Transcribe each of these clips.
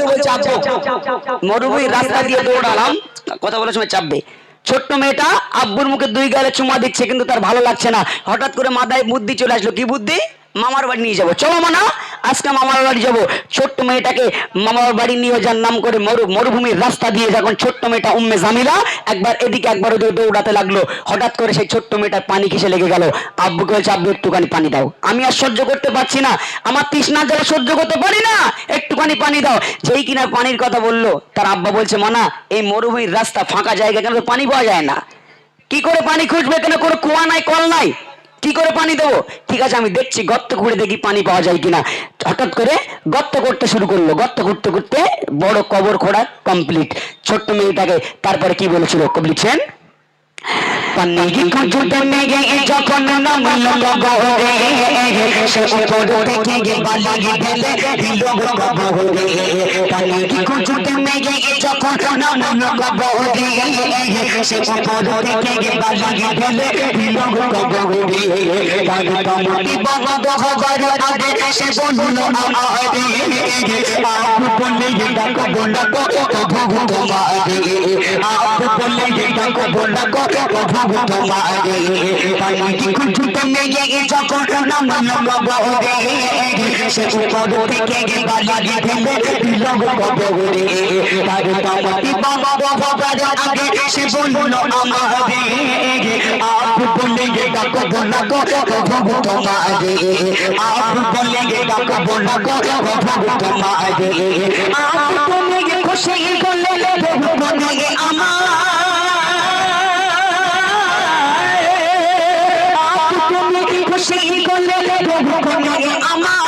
করে বলছে রাস্তা দিয়ে দৌড়ালাম কথা বলার সময় চাপবে। ছোট্ট মেয়েটা আব্বুর মুখে দুই গালে চুমা দিচ্ছে, কিন্তু তার ভালো লাগছে না। হঠাৎ করে মাথায় বুদ্ধি চলে আসলো। কি বুদ্ধি? মামার বাড়ি নিয়ে যাব। চলো মানা আজকে মামার বাড়ি যাব। ছোট্ট মেয়েটাকে মামার বাড়ি নিয়ে যার নাম করে মরু মরুভূমির রাস্তা দিয়ে যখন ছোট্ট মেয়েটা উম্মে জামিলা, একবার এদিকে একবার ওদিকে দৌড়াতে লাগল। হঠাৎ করে সেই ছোট্ট মেয়েটার পানি কিসে লেগে গেল। আব্বুকে বলছে, আব্বু, একটুখানি পানি দাও। আমি আর সহ্য করতে পারছি না। আমার তৃষ্ণা যারা সহ্য করতে পারি না। একটুখানি পানি দাও। যেই কিনা পানির কথা বলল, তার আব্বা বলছে, মানা, এই মরুভূমির রাস্তা ফাঁকা জায়গা কেন? পানি পাওয়া যায় না। কি করে পানি খুঁজবে কেন? কোনো কুয়া নাই, কল নাই। কি করে পানি দেবো? ঠিক আছে, আমি দেখছি, গর্ত খুঁড়ে দেখি পানি পাওয়া যায় কিনা। হঠাৎ করে গর্ত করতে শুরু করল। গর্ত করতে করতে বড় কবর খোঁড়া কমপ্লিট ছোট্ট মেয়েটাকে তারপরে কি বলেছিল? কবলিছেন পানি কি খুঁজতে মেগে যখন নামলো গহরে সে উপর থেকে গে বালি ঢেলে দিল গহরে পানি কি খুঁজতে মেগে যখন নামলো গহরে সে উপর থেকে গে বালি ঢেলে দিল গহরে তার কমটি বগদ হবার আগে সে বলল আমারে আপু বলে ডাকো ডাকো প্রভু তোমারে আপু বলে ডাকো ডাকো প্রভু তোমারে পানি কি মেগে যখন নামলো গহরে সে উপর থেকে গে বালি ঢেলে দিল গহরে তার কমটি বগদ হবার আগে সে বলল আমারে আপু বলে ডাকো ডাকো প্রভু তোমারে আপু বলে ডাকো ডাকো প্রভু তোমারে আপু বলে খুশি করলে প্রভু বলে আমার আমার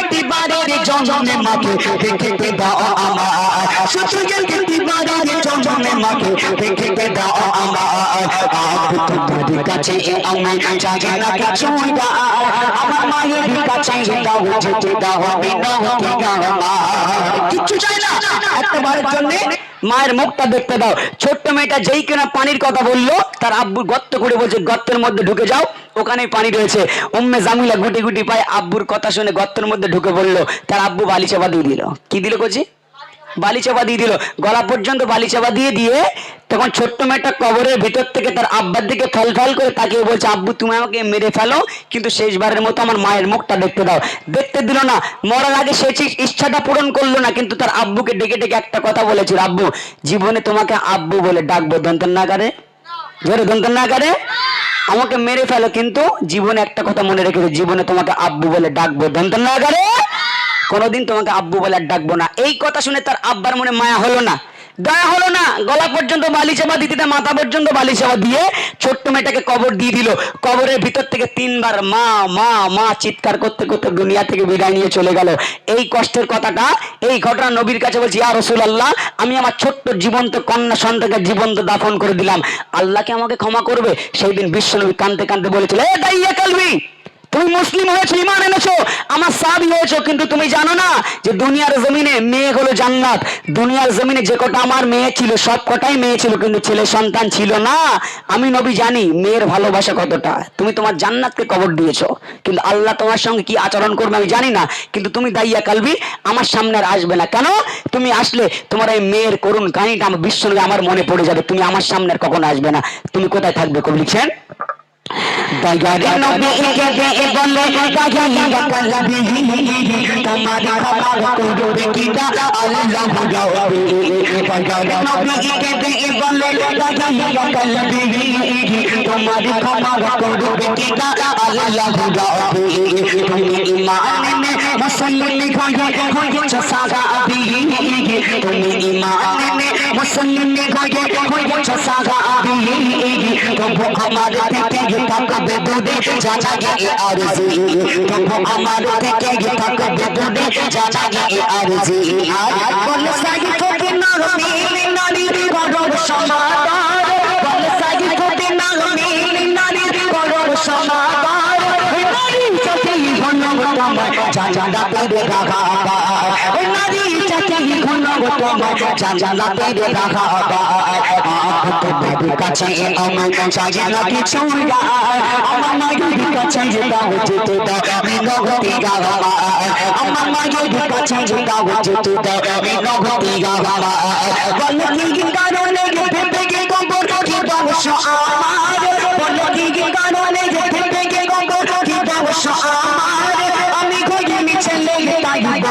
একটি বারের জন্মে মাকে দেখতে দাও আমার একটি বারের জন্মে মাকে দেখতে দাও আমার কাছে আমি চাই না কিছু আমার মায়ের কাছে দাও যেতে দাও আমি না কিচ্ছু চাই না। একটা বারের জন্য মায়ের মুখটা দেখতে দাও। ছোট্ট মেয়েটা যেই কিনা পানির কথা বলল, তার আব্বুর গর্ত করে বলছে, গর্তের মধ্যে ঢুকে যাও ওখানে পানি রয়েছে। উম্মে জামিলা গুটি গুটি পায় আব্বুর কথা শুনে গর্তের মধ্যে ঢুকে পড়ল তার আব্বু বালি চাপা দিয়ে দিল। কি দিল কোচি? বালি চাপা দিয়ে দিল। গলা পর্যন্ত বালি চাপা দিয়ে দিয়ে তখন ছোট্ট মেয়েটা কবরের ভিতর থেকে তার আব্বার দিকে ফল ফল করে তাকিয়ে বলছে, আব্বু, তুমি আমাকে মেরে ফেলো, কিন্তু শেষবারের মতো আমার মায়ের মুখটা দেখতে দাও। দেখতে দিল না। মরার আগে সে ইচ্ছাটা পূরণ করল না, কিন্তু তার আব্বুকে ডেকে ডেকে একটা কথা বলেছিল, আব্বু, জীবনে তোমাকে আব্বু বলে ডাকবো দন্তন না করে জোরে দন্তন না করে আমাকে মেরে ফেলো, কিন্তু জীবনে একটা কথা মনে রেখেছো, জীবনে তোমাকে আব্বু বলে ডাকবো দন্তন না করে কোনোদিন তোমাকে আব্বু বলে আর ডাকবো না। এই কথা শুনে তার আব্বার মনে মায়া হলো না। দয়া হলো না, গলা পর্যন্ত বালি চাপা দিতে মাথা পর্যন্ত বালি চাপা দিয়ে ছোট্ট মেয়েটাকে কবর দিয়ে দিল। কবরের ভিতর থেকে তিনবার মা মা মা চিৎকার করতে করতে দুনিয়া থেকে বিদায় নিয়ে চলে গেল। এই কষ্টের কথাটা, এই ঘটনা নবীর কাছে বলছি, ইয়া রসুল আল্লাহ আমি আমার ছোট্ট জীবন্ত কন্যা সন্তানকে জীবন্ত দাফন করে দিলাম। আল্লাহকে আমাকে ক্ষমা করবে? সেই দিন বিশ্বনবী কানতে কানতে বলেছিল, এ দাইয়া কালবি। তুমি মুসলিম হয়েছো ইমান এনেছো। আমার সাবি হয়েছো, কিন্তু তুমি জানো না যে দুনিয়ার জমিনে মেয়ে হলো জান্নাত। দুনিয়ার জমিনে যে কটা আমার মেয়ে ছিল, সব কটাই মেয়ে ছিল, কিন্তু ছেলে সন্তান ছিল না। আমি নবী জানি মেয়ের ভালোবাসা কতটা। তুমি তোমার জান্নাতকে কবর দিয়েছ। কিন্তু আল্লাহ তোমার সঙ্গে কি আচরণ করবে আমি জানি না, কিন্তু তুমি দাইয়া কালবি, আমার সামনে আর আসবে না। কেন? তুমি আসলে তোমার এই মেয়ের করুন কাহিনীটা আমার বিশ্ব আমার মনে পড়ে যাবে। তুমি আমার সামনে আর কখনো আসবে না। তুমি কোথায় থাকবে কবি লিখছেন? দয়ারে নবীকে দিয়ে বলে দয়াইয়া কালবি তোমার ক্ষমা করবে কিনা আল্লাহ যাবে দয়ারে নবীকে দিয়ে বলে দয়াইয়া কালবি তোমার ক্ষমা করবে কিনা আল্লাহ যাবে তুমি ইমান মে মুসলিম হয়ে হয়েছ সাগাবি তুমি ইমান মে মুসলিম হয়ে হয়েছ সাগাবি তবু আমার থেকে থাকবে দূরে জানা গে আরজি তবু আমার থেকে থাকবে দূরে জানা গে আরজি আর বল সাই কোতে না আমি নারী করব সমাদার জানাতে রাখা ওই নারী ঘন তোমার জানাতে রে রাখা তোমার কাছে আমার মায়ের কাছে আমার মায়ের কাছে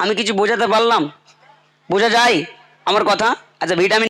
আমি কিছু বোঝাতে পারলাম? বোঝা যায় আমার কথা? আচ্ছা ভিটামিন